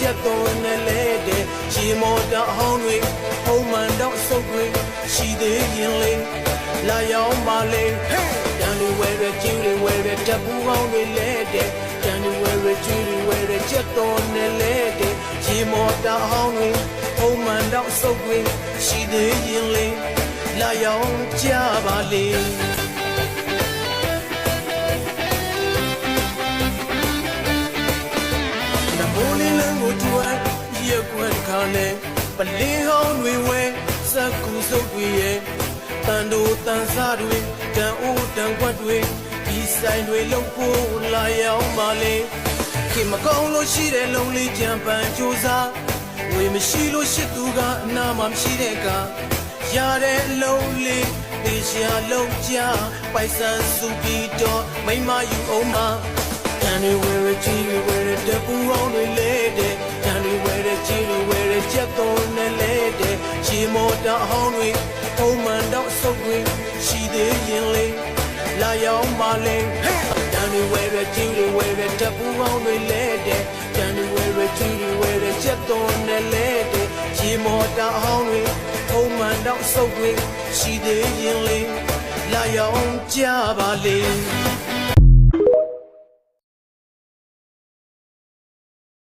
ချက်တော်နဲ့လဲတဲ့ရေမော်တောင်ဟောင်းတွေဟုံမှန်တော့အဆုပ်တွေရှိသေးရင်လေလာရောက်ပါလေတန်လူဝဲရဲကျူးတွေဝဲရဲတပ်ပူကောင်းတွေလဲတဲ့တန်လူဝဲရဲကျူးတွေဝဲရဲချက်တော်နဲ့လဲတဲ့ရေမော်တောင်ဟောင်းတွေဟုံမှန်တော့အဆုပ်တွေရှိသေးရင်လေလာရောက်ကြပါလေ လေးလန်းကိုကြွယ်ရက်ွက်ခါနဲ့ပလင်းဟောင်းတွေဝဲစက်ကူစုပ်တွေရဲ့တန်တို့တန်စားတွေတန်အိုးတန်ကွက်တွေဒီဆိုင်တွေလုံးဖို့လာရောက်ပါလေခင်မကောင်းလို့ရှိတဲ့လုံးလေးကြံပန်ကြိုးစားဝေမရှိလို့ရှိသူကအနာမှမရှိတဲ့ကရတဲ့အလုံးလေးတေရှာလုံးကြပိုက်ဆံစုပြီးတော့မိမယူအောင်ပါတန်တွေဝဲရကြီးတွေ မောတာအဟောင်းတွေအုံမှန်တော့အဆုပ်တွေရှိသေးရင်လေလာရောက်ပါလေတန်တွေဝဲရကြီးတွေဝဲရတပူအောင်တွေလဲတဲ့တန်တွေဝဲရကြီးတွေဝဲရချက်တော်နဲ့လဲတဲ့ချီမောတာအဟောင်းတွေအုံမှန်တော့အဆုပ်တွေရှိသေးရင်လေလာရောက်ကြပါလေ